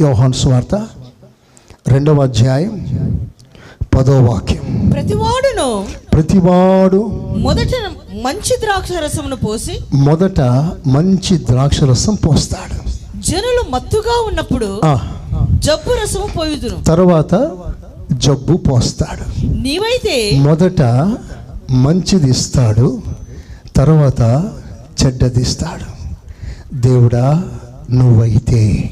యోహాన్ స్వార్త రెండవ అధ్యాయం పదో వాక్యం. ప్రతివాడును ప్రతివాడు మొదట మంచి ద్రాక్ష రసమును పోసి మొదట మంచి ద్రాక్షరసం పోస్తాడు. జనులు మత్తుగా ఉన్నప్పుడు జబ్బు రసము పోయుదును. తర్వాత జబ్బు పోస్తాడు. నీవైతే మొదట మంచిది ఇస్తాడు తర్వాత చెడ్డది ఇస్తాడు. దేవుడా నువ్వైతే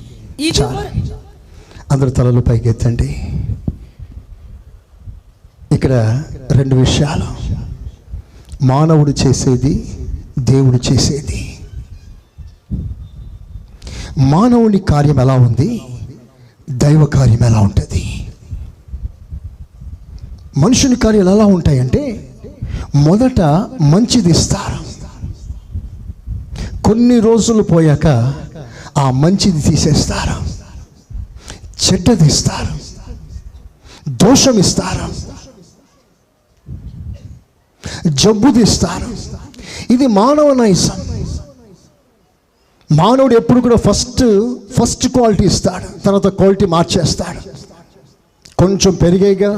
అందరు తలలు పైకెత్తండి ఇక్కడ రెండు విషయాలు. మానవుడు చేసేది దేవుడు చేసేది. మానవుని కార్యం ఎలా ఉంది? దైవ కార్యం ఎలా ఉంటుంది? మనుషుని కార్యాలు ఎలా ఉంటాయంటే మొదట మంచిది ఇస్తారు. కొన్ని రోజులు పోయాక ఆ మంచిది తీసేస్తారు? చెడ్డది ఇస్తారు దోషం ఇస్తారు జబ్బుది ఇస్తారు ఇది మానవ నైసం మానవుడు ఎప్పుడు కూడా ఫస్ట్ ఫస్ట్ క్వాలిటీ ఇస్తాడు తర్వాత క్వాలిటీ మార్చేస్తాడు. కొంచెం పెరిగేగా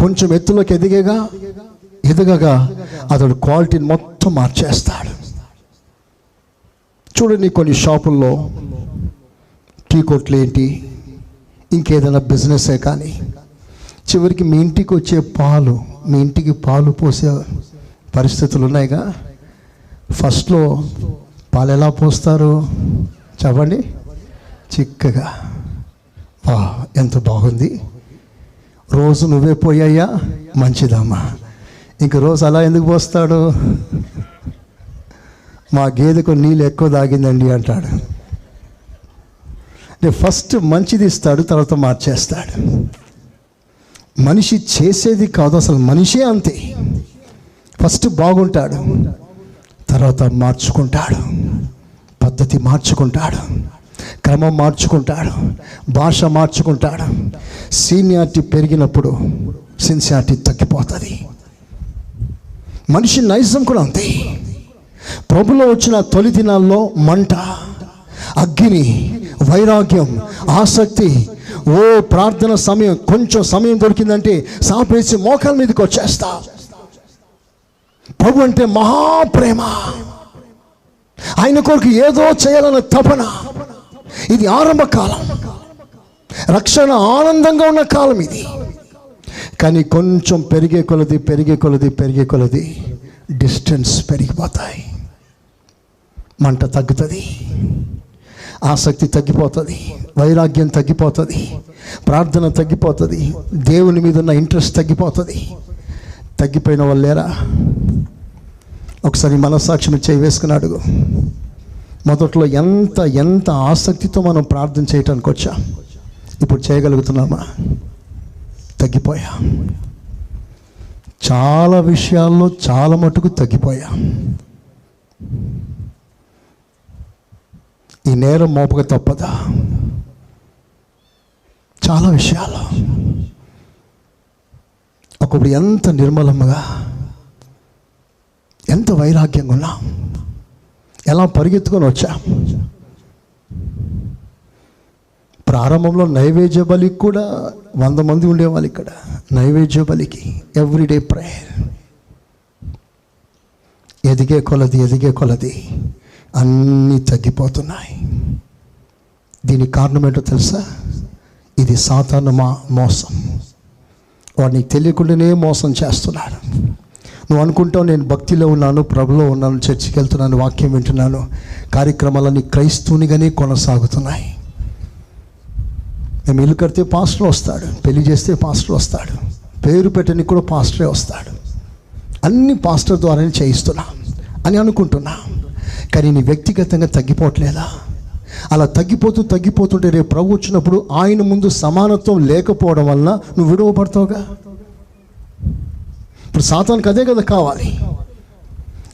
కొంచెం ఎత్తులోకి ఎదిగేగా ఎదగగా అతడు క్వాలిటీని మొత్తం మార్చేస్తాడు. చూడండి కొన్ని షాపుల్లో టీ కొట్లు ఏంటి? ఇంకేదైనా బిజినెసే కానీ. చివరికి మీ ఇంటికి వచ్చే పాలు మీ ఇంటికి పాలు పోసే పరిస్థితులు ఉన్నాయిగా? ఫస్ట్లో పాలు ఎలా పోస్తారు? చెప్పండి. చిక్కగా. వా ఎంత బాగుంది. రోజు నువ్వే పోయాయా మంచిదమ్మా. ఇంక రోజు అలా ఎందుకు పోస్తాడు? మా గేదెకు నీళ్ళు ఎక్కువ తాగిందండి అంటాడు. అంటే ఫస్ట్ మంచిది ఇస్తాడు తర్వాత మార్చేస్తాడు. మనిషి చేసేది కాదు అసలు మనిషే అంతే. ఫస్ట్ బాగుంటాడు తర్వాత మార్చుకుంటాడు పద్ధతి మార్చుకుంటాడు క్రమం మార్చుకుంటాడు భాష మార్చుకుంటాడు. సీనియారిటీ పెరిగినప్పుడు సిన్సియారిటీ తగ్గిపోతుంది. మనిషి నైజం కూడా అంతే. ప్రభులో వచ్చిన తొలి దినాల్లో మంట అగ్ని వైరాగ్యం ఆసక్తి ఓ ప్రార్థన సమయం కొంచెం సమయం దొరికిందంటే సాపేసి మోకాల మీదకి వచ్చేస్తా. ప్రభు అంటే మహాప్రేమ. ఆయన కొరకు ఏదో చేయాలన్న తపన. ఇది ఆరంభ కాలం. రక్షణ ఆనందంగా ఉన్న కాలం ఇది. కానీ కొంచెం పెరిగే కొలది పెరిగే కొలది పెరిగే కొలది డిస్టెన్స్ పెరిగిపోతాయి. మంట తగ్గుతుంది ఆసక్తి తగ్గిపోతుంది వైరాగ్యం తగ్గిపోతుంది ప్రార్థన తగ్గిపోతుంది దేవుని మీద ఉన్న ఇంట్రెస్ట్ తగ్గిపోతుంది. తగ్గిపోయిన వాళ్ళు లేరా? ఒకసారి మనసాక్షిని చేయి వేసుకుని అడుగు. మొదట్లో ఎంత ఎంత ఆసక్తితో మనం ప్రార్థన చేయటానికి వచ్చాం? ఇప్పుడు చేయగలుగుతున్నామా? తగ్గిపోయా? చాలా విషయాల్లో చాలా మటుకు తగ్గిపోయా? ఈ నేరం మోపక తప్పదా? చాలా విషయాలు. ఒకప్పుడు ఎంత నిర్మలంగా ఎంత వైరాగ్యంగా ఉన్నా ఎలా పరిగెత్తుకొని వచ్చా? ప్రారంభంలో నైవేద్య బలికి కూడా వంద మంది ఉండేవాళ్ళు ఇక్కడ. నైవేద్య బలికి ఎవ్రీడే ప్రేయర్ ఎదిగే కొలది ఎదిగే కొలది. అన్నీ తగ్గిపోతున్నాయి. దీనికి కారణం ఏంటో తెలుసా? ఇది సాధారణ మా మోసం. వాడు నీకు తెలియకుండానే మోసం చేస్తున్నాడు. నువ్వు అనుకుంటావు నేను భక్తిలో ఉన్నాను ప్రభులో ఉన్నాను చర్చికి వెళ్తున్నాను వాక్యం వింటున్నాను. కార్యక్రమాలన్నీ క్రైస్తవునిగానే కొనసాగుతున్నాయి. మేము ఇల్లు కడితే పాస్టర్ వస్తాడు పెళ్ళి చేస్తే పాస్టర్ వస్తాడు పేరు పెట్టని కూడా పాస్టరే వస్తాడు. అన్ని పాస్టర్ ద్వారానే చేయిస్తున్నా అని అనుకుంటున్నా. కానీ నీ వ్యక్తిగతంగా తగ్గిపోవట్లేదా? అలా తగ్గిపోతూ తగ్గిపోతుంటే రేపు ప్రభు వచ్చినప్పుడు ఆయన ముందు సమానత్వం లేకపోవడం వలన నువ్వు విడవబడతావుగా? ఇప్పుడు సాతానికి అదే కదా కావాలి.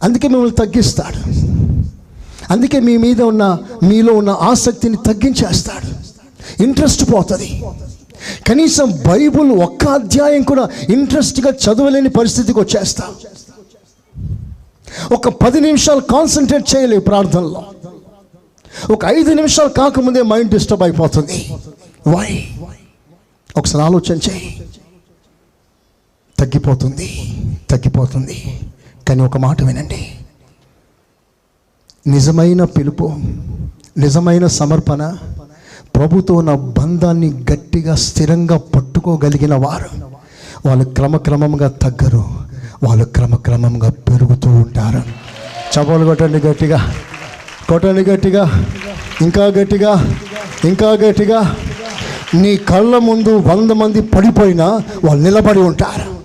అందుకే మిమ్మల్ని తగ్గిస్తాడు. అందుకే మీ మీద ఉన్న మీలో ఉన్న ఆసక్తిని తగ్గించేస్తాడు. ఇంట్రెస్ట్ పోతుంది. కనీసం బైబుల్ ఒక్క అధ్యాయం కూడా ఇంట్రెస్ట్గా చదవలేని పరిస్థితికి వచ్చేస్తా. ఒక పది నిమిషాలు కాన్సన్ట్రేట్ చేయలేవు ప్రార్థనలో. ఒక ఐదు నిమిషాలు కాకముందే మైండ్ డిస్టర్బ్ అయిపోతుంది. వై ఒకసారి ఆలోచన చేయి. తగ్గిపోతుంది తగ్గిపోతుంది. కానీ ఒక మాట వినండి. నిజమైన పిలుపు నిజమైన సమర్పణ ప్రభుతో నా బంధాన్ని గట్టిగా స్థిరంగా పట్టుకోగలిగిన వారు వాళ్ళు క్రమక్రమంగా తగ్గరు. వాళ్ళు క్రమక్రమంగా పెరుగుతూ ఉంటారు. చపలు కొట్టండి గట్టిగా. కొట్టండి గట్టిగా. ఇంకా గట్టిగా. ఇంకా గట్టిగా. నీ కళ్ళ ముందు వంద మంది పడిపోయినా వాళ్ళు నిలబడి ఉంటారు.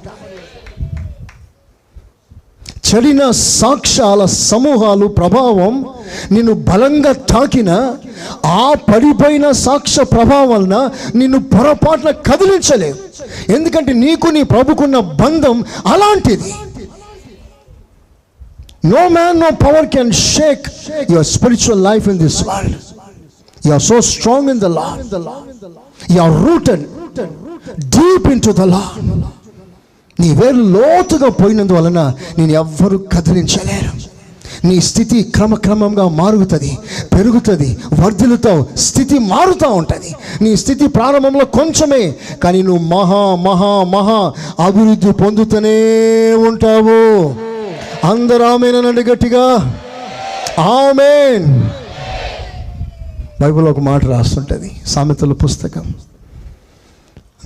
చెడిన సాక్ష్యాల సమూహాలు ప్రభావం నిన్ను బలంగా తాకిన ఆ పడిపోయిన సాక్ష్య ప్రభావం వలన నిన్ను పొరపాటున కదిలించలేవు. ఎందుకంటే నీకు నీ ప్రభుకున్న బంధం అలాంటిది. No man no power can shake your spiritual life in this world you are so strong in the law you are rooted deep into the law నీ వేరు లోతుగా పోయినందువలన నేను ఎవ్వరూ కదిలించలేరు. నీ స్థితి క్రమక్రమంగా మారుగుతుంది పెరుగుతుంది వర్ధులతో స్థితి మారుతూ ఉంటుంది. నీ స్థితి ప్రారంభంలో కొంచెమే కానీ నువ్వు మహా మహా మహా అభివృద్ధి పొందుతూనే ఉంటావు. అందరూ ఆమెనండి గట్టిగా. ఆమెన్. బైబిల్ ఒక మాట రాస్తుంటుంది సామెతల పుస్తకం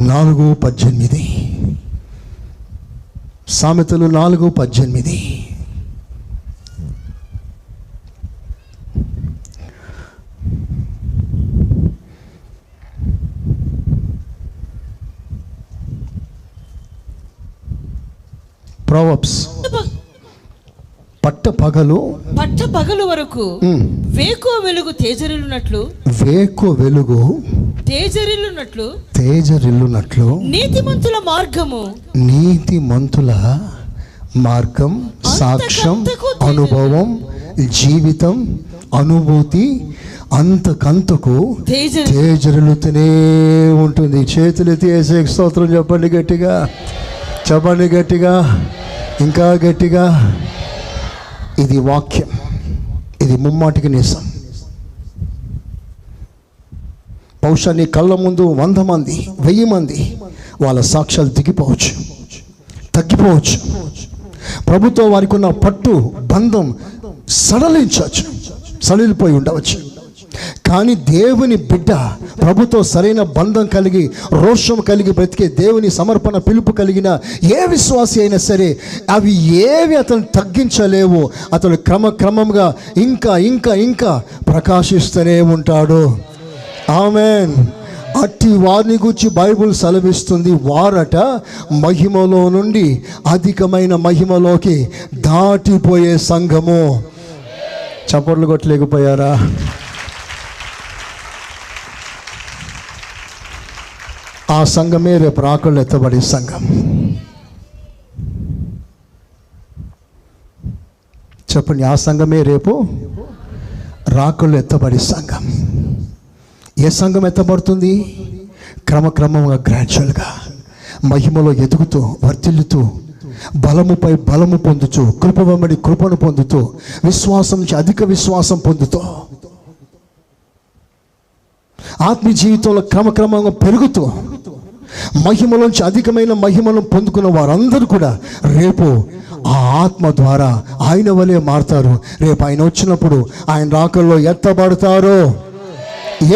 నాలుగు పద్దెనిమిది. సామెతలు నాలుగు పద్దెనిమిది. ప్రొవబ్స్ పట్ట పగలు. పట్ట పగలు వరకు వేకో వెలుగు తేజరిల్లునట్లు. వేకు వెలుగు తేజరిల్లునట్లు. తేజరిల్లునట్లు. నీతిమంతుల మార్గము. నీతి మంతుల మార్గం సాక్ష్యం అనుభవం జీవితం అనుభూతి అంతకంతకు తేజరి తేజరులుతూనే ఉంటుంది. చేతులు తీసే స్తోత్రం చెప్పండి గట్టిగా. చెప్పండి గట్టిగా ఇంకా గట్టిగా. ఇది వాక్యం. ఇది ముమ్మాటికి నిజం బహుశా నీ కళ్ళ ముందు వంద మంది వెయ్యి మంది వాళ్ళ సాక్ష్యాలు దిగిపోవచ్చు. తగ్గిపోవచ్చు. ప్రభుత్వం వారికి ఉన్న పట్టు బంధం సడలించవచ్చు. సడలిపోయి ఉండవచ్చు. కానీ దేవుని బిడ్డ ప్రభుతో సరైన బంధం కలిగి రోషం కలిగి బ్రతికే దేవుని సమర్పణ పిలుపు కలిగిన ఏ విశ్వాసి అయినా సరే అవి ఏవి అతను తగ్గించలేవు అతడు క్రమక్రమంగా ఇంకా ఇంకా ఇంకా ప్రకాశిస్తూనే ఉంటాడు. ఆమెన్. అట్టి వారిని గురించి బైబుల్ సెలవిస్తుంది. వారట మహిమలో నుండి అధికమైన మహిమలోకి దాటిపోయే సంఘము. చప్పట్లు కొట్టలేకపోయారా? ఆ సంఘమే రేపు రాకళ్ళు ఎత్తబడే సంఘం. చెప్పండి ఆ సంఘమే రేపు రాకళ్ళు ఎత్తబడే సంఘం. ఏ సంఘం ఎత్తబడుతుంది? క్రమక్రమంగా గ్రాడ్యువల్గా మహిమలో ఎదుగుతూ వర్ధిల్లుతూ బలముపై బలము పొందుతూ కృప వెంబడి కృపను పొందుతూ విశ్వాసం నుంచి అధిక విశ్వాసం పొందుతూ. ఆత్మీయ జీవితంలో క్రమక్రమంగా పెరుగుతూ మహిమలోంచి అధికమైన మహిమను పొందుకున్న వారందరూ కూడా రేపు ఆ ఆత్మ ద్వారా ఆయన వలె మారుతారు. రేపు ఆయన వచ్చినప్పుడు ఆయన రాకల్లో ఎత్తబడతారు?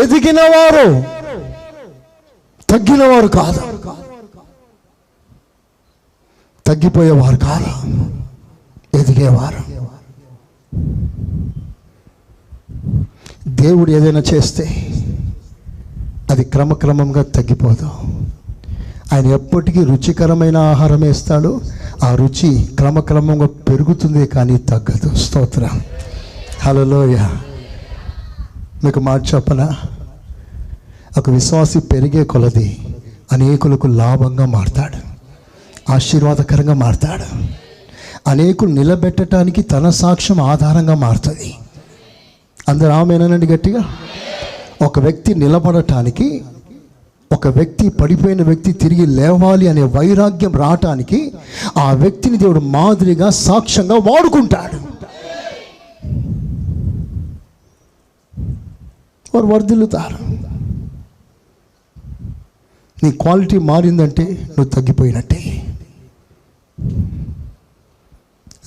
ఎదిగిన వారు తగ్గిన వారు కాదు? తగ్గిపోయేవారు కాదు? ఎదిగేవారు. దేవుడు ఏదైనా చేస్తే అది క్రమక్రమంగా తగ్గిపోదు. ఆయన ఎప్పటికీ రుచికరమైన ఆహారం వేస్తాడు ఆ రుచి క్రమక్రమంగా పెరుగుతుంది కానీ తగ్గదు. స్తోత్ర. హలోయ మీకు మాట చెప్పనా? ఒక విశ్వాసి పెరిగే కొలది అనేకులకు లాభంగా మారతాడు. ఆశీర్వాదకరంగా మారతాడు. అనేకులు నిలబెట్టడానికి తన సాక్ష్యం ఆధారంగా మారుతుంది. అందరూ ఆమెనండి గట్టిగా? ఒక వ్యక్తి నిలబడటానికి ఒక వ్యక్తి పడిపోయిన వ్యక్తి తిరిగి లేవాలి అనే వైరాగ్యం రావటానికి ఆ వ్యక్తిని దేవుడు మాదిరిగా సాక్ష్యంగా వాడుకుంటాడు. వారు వర్ధిల్లుతారు. నీ క్వాలిటీ మారిందంటే నువ్వు తగ్గిపోయినట్టే.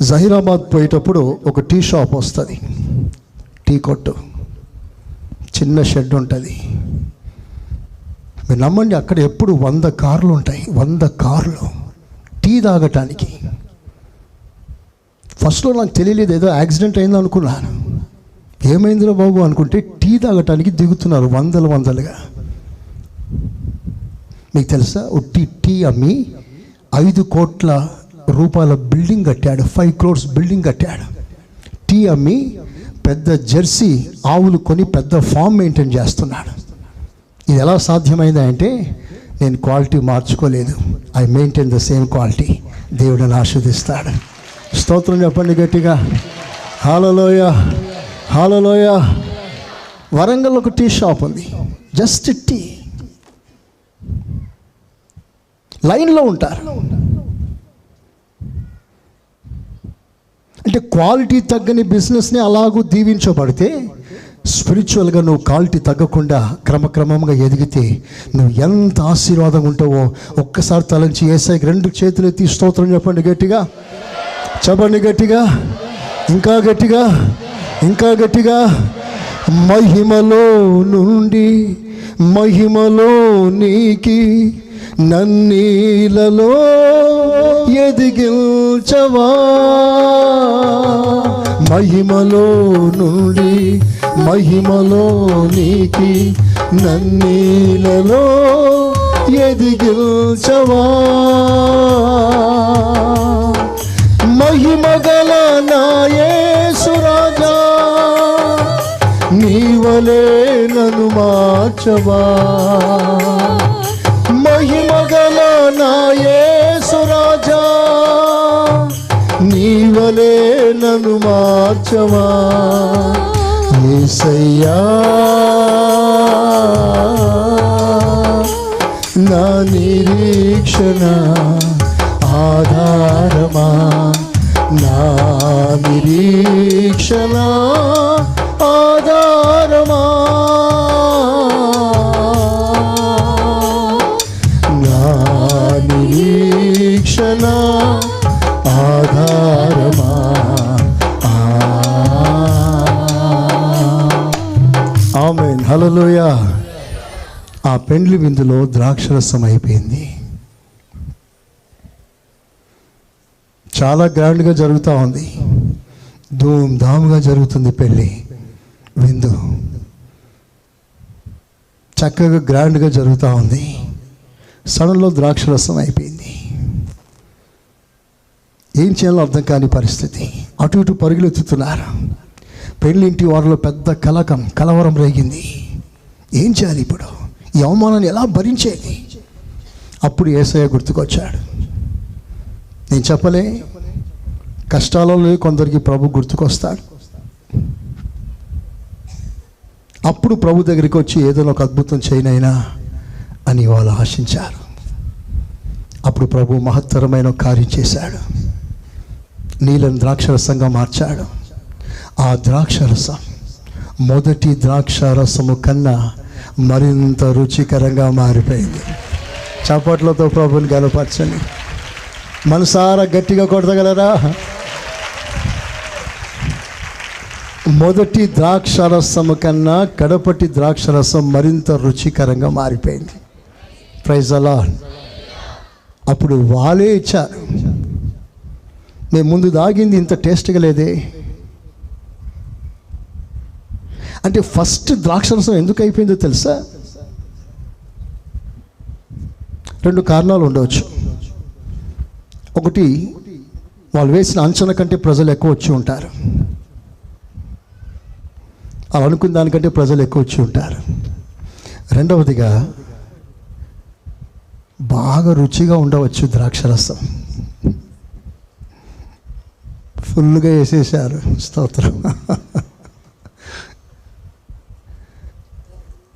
జహీరాబాద్ పోయేటప్పుడు ఒక టీ షాప్ వస్తుంది. టీ కొట్టు. చిన్న షెడ్ ఉంటుంది. మీరు నమ్మండి అక్కడ ఎప్పుడు వంద కార్లు ఉంటాయి. వంద కార్లు టీ తాగటానికి. ఫస్ట్లో నాకు తెలియలేదు ఏదో యాక్సిడెంట్ అయిందో అనుకున్నాను. ఏమైందిరా బాబు అనుకుంటే టీ తాగటానికి దిగుతున్నారు వందలు వందలుగా. మీకు తెలుసా? ఒట్టి టీ అమ్మి ఐదు కోట్ల రూపాయల బిల్డింగ్ కట్టాడు. ఫైవ్ క్రోర్స్ బిల్డింగ్ కట్టాడు. టీ అమ్మి పెద్ద జెర్సీ ఆవులు కొని పెద్ద ఫామ్ మెయింటైన్ చేస్తున్నాడు. ఇది ఎలా సాధ్యమైంది అంటే నేను quality మార్చుకోలేదు. I maintain the same quality దేవుడిని ఆస్వాదిస్తాడు స్తోత్రం చెప్పండి గట్టిగా. హాలలోయ హాలలోయ వరంగల్ ఒక టీ షాప్ ఉంది. Just tea. లైన్లో ఉంటారు. అంటే క్వాలిటీ తగ్గని బిజినెస్ని అలాగూ దీవించబడితే స్పిరిచువల్గా నువ్వు కాల్టీ తగ్గకుండా క్రమక్రమంగా ఎదిగితే నువ్వు ఎంత ఆశీర్వాదం ఉంటావో ఒక్కసారి తలంచి ఏసైకి రెండు చేతులు ఎత్తి స్తోత్రం చెప్పండి గట్టిగా చెప్పండి గట్టిగా ఇంకా గట్టిగా ఇంకా గట్టిగా మహిమలో నుండి మహిమలో నీకి నన్నీలలో ఎదిగిల్చవా మహిమలో నుండి మహిమలో నీకి నన్నీలలో ఎదిగిల్చవా? మహిమగల నాయేసురాజా నీవలే నన్ను మార్చవా? మహిమగల నాయేసురాజా నీవలే నన్ను మార్చవా? ఏసయ్యా నా నిరీక్షణ ఆధారమా? నా నిరీక్షణ ఆ ఆమెన్ హలోయ ఆ పెండ్లి విందులో ద్రాక్షరసం అయిపోయింది. చాలా గ్రాండ్గా జరుగుతూ ఉంది. ధూమ్ ధామ్గా జరుగుతుంది పెళ్ళి విందు. చక్కగా గ్రాండ్గా జరుగుతూ ఉంది. సడన్లో ద్రాక్షరసం అయిపోయింది. ఏం చేయాలో అర్థం కాని పరిస్థితి. అటు ఇటు పరుగులు ఎత్తుతున్నారు పెళ్ళింటి వారిలో పెద్ద కలకం కలవరం రేగింది. ఏం చేయాలి ఇప్పుడు? ఈ అవమానాన్ని ఎలా భరించేది అప్పుడు ఏసయ్య గుర్తుకొచ్చాడు. నేను చెప్పలే కష్టాలలో కొందరికి ప్రభు గుర్తుకొస్తాడు. అప్పుడు ప్రభు దగ్గరికి వచ్చి ఏదైనా ఒక అద్భుతం చేయనైనా అని వాళ్ళు ఆశించారు. అప్పుడు ప్రభు మహత్తరమైన కార్యం చేశాడు. నీళ్ళని ద్రాక్షరసంగా మార్చాడు. ఆ ద్రాక్షరసం మొదటి ద్రాక్ష రసము కన్నా మరింత రుచికరంగా మారిపోయింది. చప్పట్లతో ప్రభుని గలపరచండి మనసారా గట్టిగా కొడతగలరా? మొదటి ద్రాక్షరసము కన్నా కడపటి ద్రాక్షరసం మరింత రుచికరంగా మారిపోయింది. ప్రైజ్ అలా అప్పుడు వాళ్ళే ఇచ్చారు మేము ముందు దాగింది ఇంత టేస్ట్గా లేదే. అంటే ఫస్ట్ ద్రాక్షరసం ఎందుకు అయిపోయిందో తెలుసా? రెండు కారణాలు ఉండవచ్చు. ఒకటి వాళ్ళు వేసిన అంచనా కంటే ప్రజలు ఎక్కువ వచ్చి ఉంటారు. వాళ్ళు అనుకున్న దానికంటే ప్రజలు ఎక్కువ వచ్చి ఉంటారు. రెండవదిగా బాగా రుచిగా ఉండవచ్చు ద్రాక్షరసం ఫుల్గా వేసేసారు స్తోత్రం.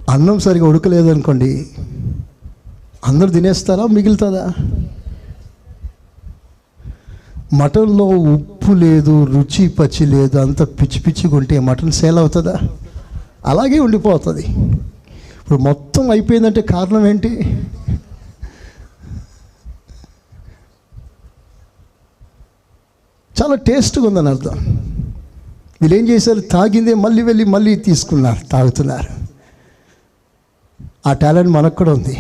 అన్నం సరిగా ఉడకలేదు అనుకోండి అందరు తినేస్తారా మిగులుతుందా? మటన్లో ఉప్పు లేదు రుచి పచ్చి లేదు అంత పిచ్చి పిచ్చిగా ఉంటే మటన్ సేల్ అవుతుందా? అలాగే ఉండిపోతుంది. ఇప్పుడు మొత్తం అయిపోయిందంటే కారణం ఏంటి? చాలా టేస్ట్గా ఉందని అర్థం. వీళ్ళు ఏం చేశారు? తాగిందే మళ్ళీ వెళ్ళి మళ్ళీ తీసుకున్నారు తాగుతున్నారు. ఆ టాలెంట్ మనకు కూడా ఉంది.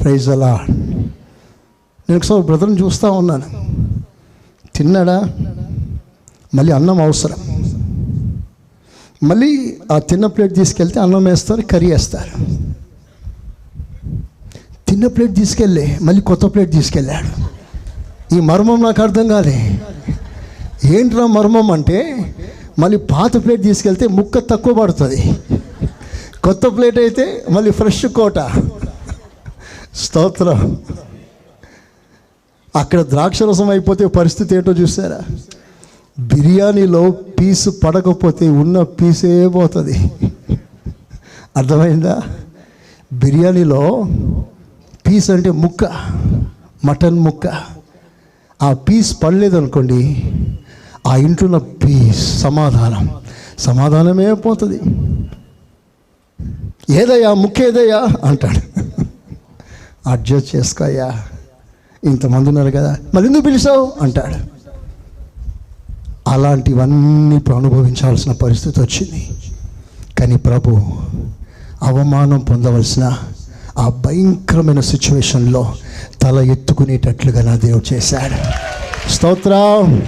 ప్రైజ్ అలా నేను ఒకసారి బ్రదర్ని చూస్తూ ఉన్నాను. తిన్నాడా? మళ్ళీ అన్నం అవసరం. మళ్ళీ ఆ తిన్న ప్లేట్ తీసుకెళ్తే అన్నం వేస్తారు కర్రీ వేస్తారు. తిన్న ప్లేట్ తీసుకెళ్ళి మళ్ళీ కొత్త ప్లేట్ తీసుకెళ్ళాడు. ఈ మర్మం నాకు అర్థం కాలే. ఏంట్రా మర్మం అంటే మళ్ళీ పాత ప్లేట్ తీసుకెళ్తే ముక్క తక్కువ పడుతుంది. కొత్త ప్లేట్ అయితే మళ్ళీ ఫ్రెష్ కోట. స్తోత్రం. అక్కడ ద్రాక్షరసం అయిపోతే పరిస్థితి ఏంటో చూసారా? బిర్యానీలో పీసు పడకపోతే ఉన్న పీసే పోతుంది. అర్థమైందా? బిర్యానీలో పీస్ అంటే ముక్క మటన్ ముక్క. ఆ పీస్ పడలేదు అనుకోండి ఆ ఇంట్లో పీస్ సమాధానం. సమాధానమే పోతుంది. ఏదయ్యా ముక్క అంటాడు. అడ్జస్ట్ చేసుకోయ్యా. ఇంతమంది ఉన్నారు కదా మళ్ళీ ఎందుకు పిలిచావు? అంటాడు. అలాంటివన్నీ ఇప్పుడు అనుభవించాల్సిన పరిస్థితి వచ్చింది. కానీ ప్రభు అవమానం పొందవలసిన ఆ భయంకరమైన సిచ్యువేషన్లో తల ఎత్తుకునేటట్లుగా నా దేవుడు చేశాడు. స్తోత్రం.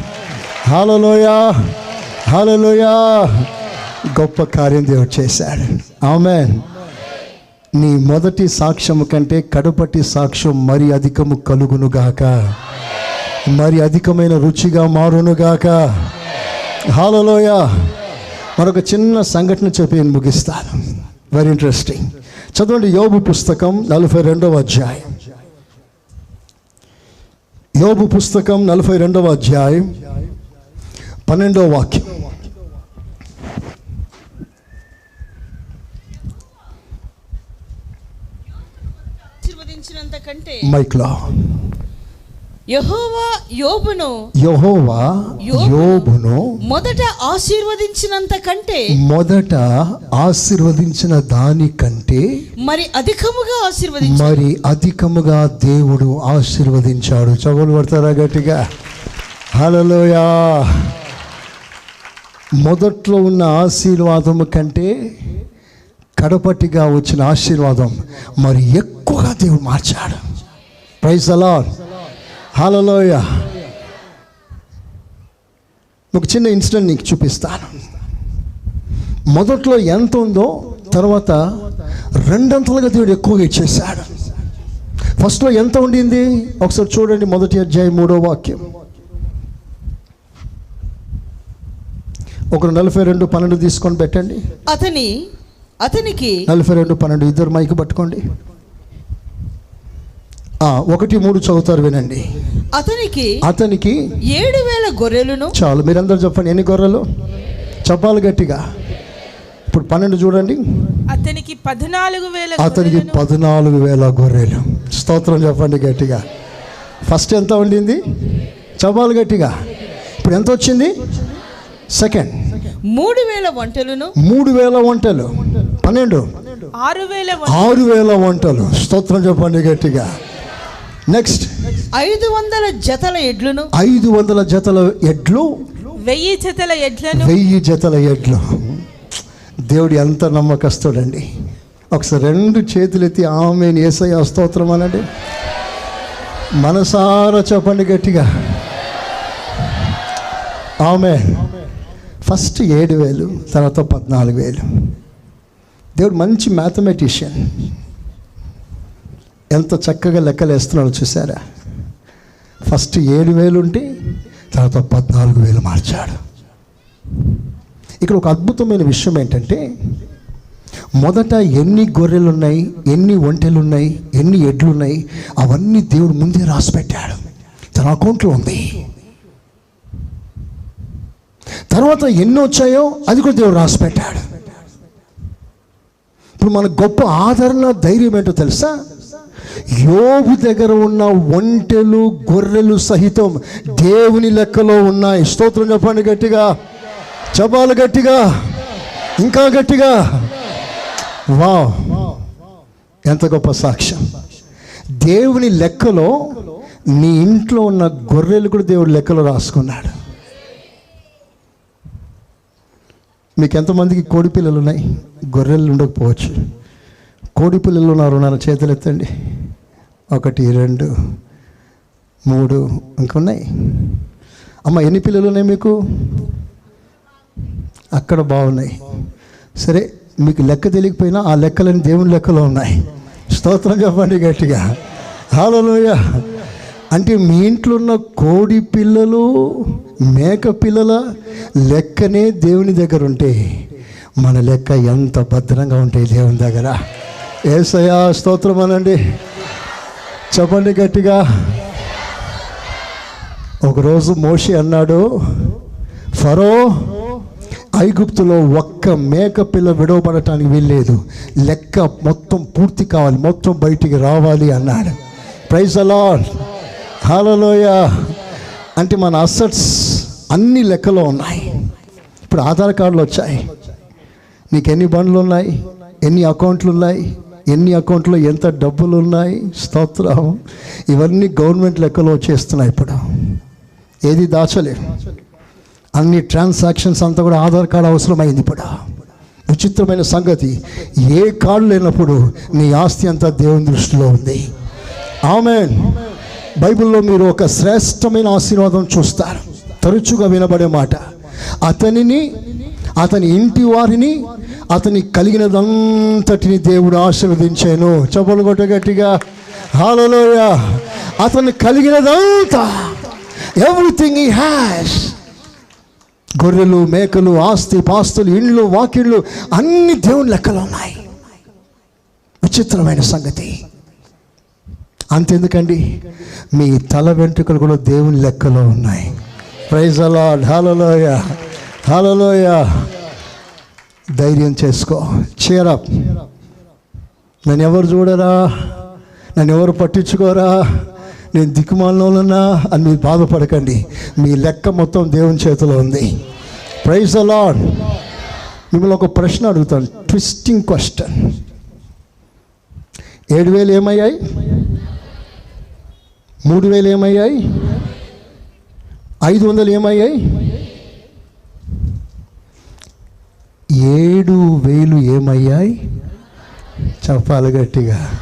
హాలలోయ. హాలలోయ. గొప్ప కార్యం దేవుడు చేశాడు. ఆమె నీ మొదటి సాక్ష్యము కంటే కడపటి సాక్ష్యం మరి అధికము కలుగునుగాక మరి అధికమైన రుచిగా మారునుగాక హాలలోయ మరొక చిన్న సంఘటన చెప్పి నేను ముగిస్తాను. వెరీ ఇంట్రెస్టింగ్ చదవండి యోబు పుస్తకం నలభై రెండవ అధ్యాయం. యోబు పుస్తకం నలభై రెండవ అధ్యాయం. పన్నెండవ వాక్యం. ఆశీర్వదించినంత కంటే మైక్లో. యెహోవా యోబును యహోవా యోబును మొదట ఆశీర్వదించినంత కంటే మొదట ఆశీర్వదించిన దానికంటే మరి అధికముగా ఆశీర్వదించి. మరి అధికముగా దేవుడు ఆశీర్వదించాడు. చవులు పడతారా గట్టిగా? హలలోయా మొదట్లో ఉన్న ఆశీర్వాదము కంటే కడపటిగా వచ్చిన ఆశీర్వాదం మరి ఎక్కువగా దేవుడు మార్చాడు. ప్రైజ్ అలా హలోయ ఒక చిన్న ఇన్సిడెంట్ నీకు చూపిస్తాను. మొదట్లో ఎంత ఉందో తర్వాత రెండంతలుగా దేవుడు ఎక్కువగా ఇచ్చేసాడు ఫస్ట్లో ఎంత ఉండింది? ఒకసారి చూడండి మొదటి అధ్యాయం మూడో వాక్యం. ఒకరు నలభై రెండు పన్నెండు తీసుకొని పెట్టండి. అతని అతనికి నలభై రెండు పన్నెండు ఇద్దరు మైక్ పట్టుకోండి. ఆ, ఒకటి మూడు చదువుతారు వినండి. అతనికి అతనికి ఏడు వేల గొర్రెలను చాలు మీరందరూ చెప్పండి ఎన్ని గొర్రెలు? చెప్పాలి గట్టిగా. ఇప్పుడు పన్నెండు చూడండి. అతనికి పద్నాలుగు వేల అతనికి పద్నాలుగు వేల గొర్రెలు. స్తోత్రం చెప్పండి గట్టిగా. ఫస్ట్ ఎంత ఉండింది? చెప్పాలి గట్టిగా. ఇప్పుడు ఎంత వచ్చింది? సెకండ్. మూడు వేల వంటలను మూడు వేల వంటలు. పన్నెండు. ఆరు వేల వంటలు. స్తోత్రం చెప్పండి గట్టిగా. నెక్స్ట్ ఐదు వందల జతల ఎడ్లను. ఐదు వందల జతల ఎడ్లు. వెయ్యి జతల ఎడ్లను. వెయ్యి జతల ఎడ్లు. దేవుడు ఎంత నమ్మకస్తుడండి. ఒకసారి రెండు చేతులు ఎత్తి ఆమె ఏసయ్య స్తోత్రం అనండి. మనసారా చెప్పండి గట్టిగా. ఆమె ఫస్ట్ ఏడు వేలు తర్వాత పద్నాలుగు వేలు. దేవుడు మంచి మ్యాథమెటిషియన్. ఎంత చక్కగా లెక్కలు వేస్తున్నాడో చూసారా ఫస్ట్ ఏడు వేలు ఉంటే తర్వాత పద్నాలుగు వేలు మార్చాడు. ఇక్కడ ఒక అద్భుతమైన విషయం ఏంటంటే మొదట ఎన్ని గొర్రెలు ఉన్నాయి ఎన్ని ఒంటెలు ఉన్నాయి ఎన్ని ఎడ్లు ఉన్నాయి అవన్నీ దేవుడు ముందే రాసి పెట్టాడు. తన అకౌంట్లో ఉంది. తర్వాత ఎన్ని వచ్చాయో అది కూడా దేవుడు రాసి పెట్టాడు. ఇప్పుడు మన గొప్ప ఆదరణ ధైర్యం ఏంటో తెలుసా? యోబు దగ్గర ఉన్న ఒంటెలు గొర్రెలు సహితం దేవుని లెక్కలో ఉన్నాయి. స్తోత్రం చెప్పండి గట్టిగా. చెప్పాలి గట్టిగా. ఇంకా గట్టిగా. వా ఎంత గొప్ప సాక్ష్యం. దేవుని లెక్కలో నీ ఇంట్లో ఉన్న గొర్రెలు కూడా దేవుడి లెక్కలో రాసుకున్నాడు. మీకు ఎంతమందికి కోడి పిల్లలు ఉన్నాయి గొర్రెలు ఉండకపోవచ్చు. కోడి పిల్లలు ఉన్నారు నా చేతులు ఎత్తండి ఒకటి రెండు మూడు ఇంకున్నాయి. అమ్మ ఎన్ని పిల్లలు ఉన్నాయి మీకు? అక్కడ బాగున్నాయి. సరే మీకు లెక్క తెలియకపోయినా ఆ లెక్కలని దేవుని లెక్కలో ఉన్నాయి. స్తోత్రం చెప్పండి గట్టిగా. హాలలోయ అంటే మీ ఇంట్లో ఉన్న కోడి పిల్లలు మేక పిల్లల లెక్కనే దేవుని దగ్గర ఉంటే మన లెక్క ఎంత భద్రంగా ఉంటాయి దేవుని దగ్గర. ఏసయా స్తోత్రం అనండి. చెప్పండి గట్టిగా. ఒకరోజు మోషి అన్నాడు ఫరో ఐగుప్తులో ఒక్క మేక పిల్ల విడవబడటానికి వీల్లేదు. లెక్క మొత్తం పూర్తి కావాలి మొత్తం బయటికి రావాలి అన్నాడు. ప్రైజ్ అలాడ్ హాలలోయ అంటే మన అసెట్స్ అన్ని లెక్కలో ఉన్నాయి. ఇప్పుడు ఆధార్ కార్డులు వచ్చాయి. నీకు ఎన్ని బండ్లు ఉన్నాయి? ఎన్ని అకౌంట్లు ఉన్నాయి? ఎన్ని అకౌంట్లో ఎంత డబ్బులు ఉన్నాయి? స్తోత్రం. ఇవన్నీ గవర్నమెంట్ లెక్కలో చేస్తున్నాయి ఇప్పుడు. ఏది దాచలేరు అన్ని ట్రాన్సాక్షన్స్ అంతా కూడా ఆధార్ కార్డు అవసరమైంది ఇప్పుడు. విచిత్రమైన సంగతి. ఏ కార్డు లేనప్పుడు నీ ఆస్తి అంతా దేవుని దృష్టిలో ఉంది. ఆమెన్ బైబిల్లో మీరు ఒక శ్రేష్టమైన ఆశీర్వాదం చూస్తారు. తరచుగా వినబడే మాట అతనిని అతని ఇంటి వారిని అతని కలిగినదంతటిని దేవుడు ఆశీర్వదించాను. చెప్పలు కొట్ట గట్టిగా. హాలలోయ అతను కలిగినదంతా ఎవ్రీథింగ్ ఈ హ్యాష్ గొర్రెలు మేకలు ఆస్తి పాస్తులు ఇండ్లు వాకిళ్ళు అన్ని దేవుని లెక్కలో ఉన్నాయి. విచిత్రమైన సంగతి. అంతెందుకండి? మీ తల వెంట్రుకలు కూడా దేవుని లెక్కలో ఉన్నాయి. ప్రైజ్ అలాడ్ హాలలోయ హాలలోయ ధైర్యం చేసుకో. చీరప్ నన్ను ఎవరు చూడరా? నన్ను ఎవరు పట్టించుకోరా? నేను దిక్కుమాలలోనన్నా అని మీరు బాధపడకండి. మీ లెక్క మొత్తం దేవుని చేతిలో ఉంది. ప్రైజ్ అలాడ్ మిమ్మల్ని ఒక ప్రశ్న అడుగుతాను. ట్విస్టింగ్ క్వశ్చన్ ఏడు వేలు ఏమయ్యాయి? మూడు వేలు ఏమయ్యాయి? ఐదు వందలు ఏమయ్యాయి? ఏడు వేలు ఏమయ్యాయి? చెప్పాలి గట్టిగా.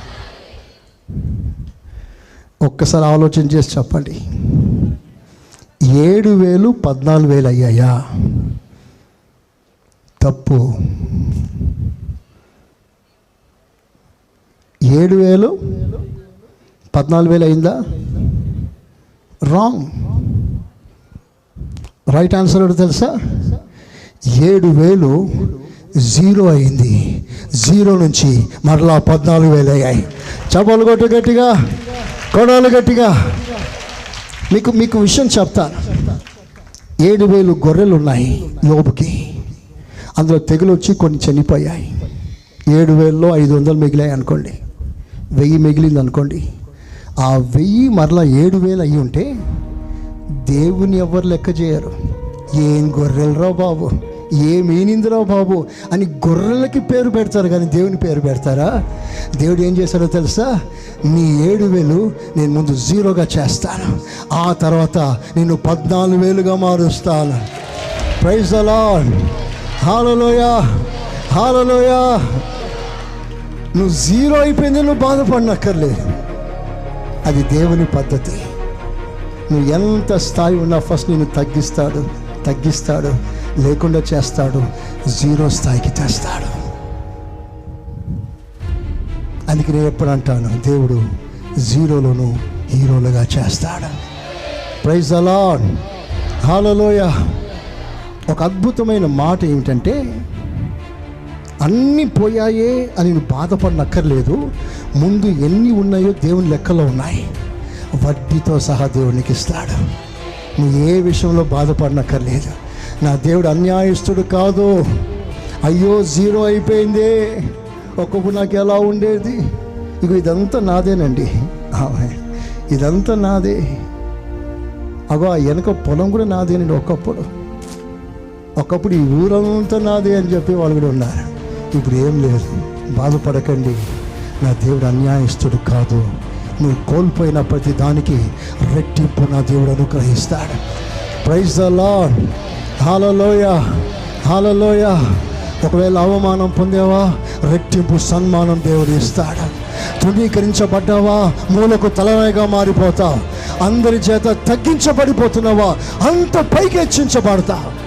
ఒక్కసారి ఆలోచన చేసి చెప్పండి. ఏడు వేలు పద్నాలుగు వేలు అయ్యాయా? తప్పు. ఏడు వేలు పద్నాలుగు వేలు అయిందా? రాంగ్ రైట్ ఆన్సర్ ఏంటో తెలుసా? ఏడు వేలు జీరో అయింది. జీరో నుంచి మరలా పద్నాలుగు వేలు అయ్యాయి. చపలు కొట్టు గట్టిగా. కొడాలు గట్టిగా. మీకు మీకు విషయం చెప్తాను ఏడు వేలు గొర్రెలు ఉన్నాయి యోబుకి అందులో తెగులు వచ్చి కొన్ని చనిపోయాయి. ఏడు వేలలో ఐదు వందలు మిగిలాయి అనుకోండి. వెయ్యి మిగిలింది అనుకోండి. ఆ వెయ్యి మరలా ఏడు వేలు అయ్యి ఉంటే దేవుని ఎవరు లెక్క చేయరు. ఏం గొర్రెలరావు బాబు? ఏమేనిందిరావు బాబు? అని గొర్రెలకి పేరు పెడతారు కానీ దేవుని పేరు పెడతారా? దేవుడు ఏం చేశాడో తెలుసా? నీ ఏడు వేలు నేను ముందు జీరోగా చేస్తాను. ఆ తర్వాత నేను పద్నాలుగు వేలుగా మారుస్తాను. ప్రైజ్ అలా హాలలోయ హాలలోయ నువ్వు జీరో అయిపోయింది నువ్వు బాధపడినక్కర్లేదు. అది దేవుని పద్ధతి. నువ్వు ఎంత స్థాయి ఉన్నా ఫస్ట్ నేను తగ్గిస్తాడు తగ్గిస్తాడు లేకుండా చేస్తాడు జీరో స్థాయికి తెస్తాడు. అందుకే నేను ఎప్పుడు అంటాను దేవుడు జీరోలోను హీరోలుగా చేస్తాడు. ప్రైజ్ అలాడ్ హాలలోయ ఒక అద్భుతమైన మాట ఏమిటంటే అన్నీ పోయాయే అని నువ్వు బాధపడనక్కర్లేదు. ముందు ఎన్ని ఉన్నాయో దేవుని లెక్కలో ఉన్నాయి. వడ్డీతో సహా దేవునికి ఇస్తాడు. నువ్వు ఏ విషయంలో బాధపడనక్కర్లేదు. నా దేవుడు అన్యాయస్తుడు కాదు. అయ్యో జీరో అయిపోయిందే. ఒక్కొక్కడు నాకు ఎలా ఉండేది? ఇక ఇదంతా నాదేనండి. ఇదంతా నాదే. అగో ఆ వెనక పొలం కూడా నాదేనండి ఒకప్పుడు ఒకప్పుడు ఈ ఊరంతా నాదే అని చెప్పి వాళ్ళు కూడా ఉన్నారు. ఇప్పుడు ఏం లేదు. బాధపడకండి. నా దేవుడు అన్యాయస్తుడు కాదు. నువ్వు కోల్పోయిన ప్రతి దానికి రెట్టింపు నా దేవుడు అనుగ్రహిస్తాడు. ప్రైజ్ ద లాడ్ హాలలోయ హాలలోయ ఒకవేళ అవమానం పొందేవా? రెట్టింపు సన్మానం దేవుడు ఇస్తాడు. తృణీకరించబడ్డావా? మూలకు తలరాయిగా మారిపోతావు. అందరి చేత తగ్గించబడిపోతున్నావా? అంత పైకి హెచ్చించబడతావు.